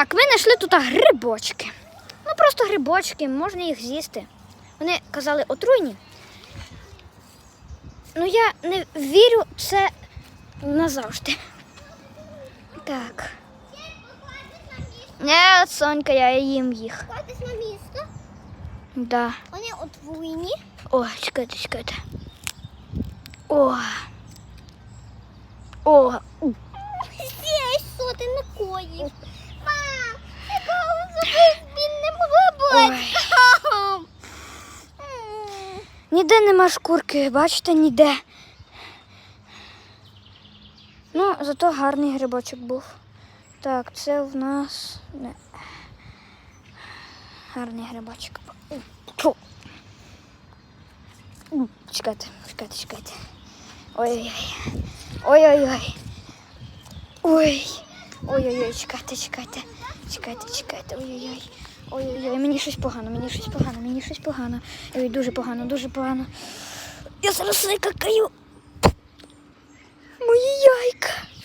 Так, ми знайшли тут грибочки. Ну просто грибочки, можна їх з'їсти. Вони казали отруйні. Ну я не вірю це назавжди. Так. Не, Сонька, я їм їх. Кладись на місто. Да. Вони отруйні. О, чекайте, чекайте. О. О. Здесь що ти накоїш? Ніде нема шкурки, бачите, ніде. Ну, зато гарний грибочок був. Так, це в нас. Не. Гарний грибочок. Фу. Чекайте, чекайте, чекайте. Ой-ой-ой. Ой-ой-ой. Ой. Ой-ой-ой, чекайте, чекайте. Чекайте, чекайте. Ой-ой-ой. Ой-ой-ой, мені щось погано, мені щось погано, мені щось погано. Ой, дуже погано, дуже погано. Я зараз викакаю.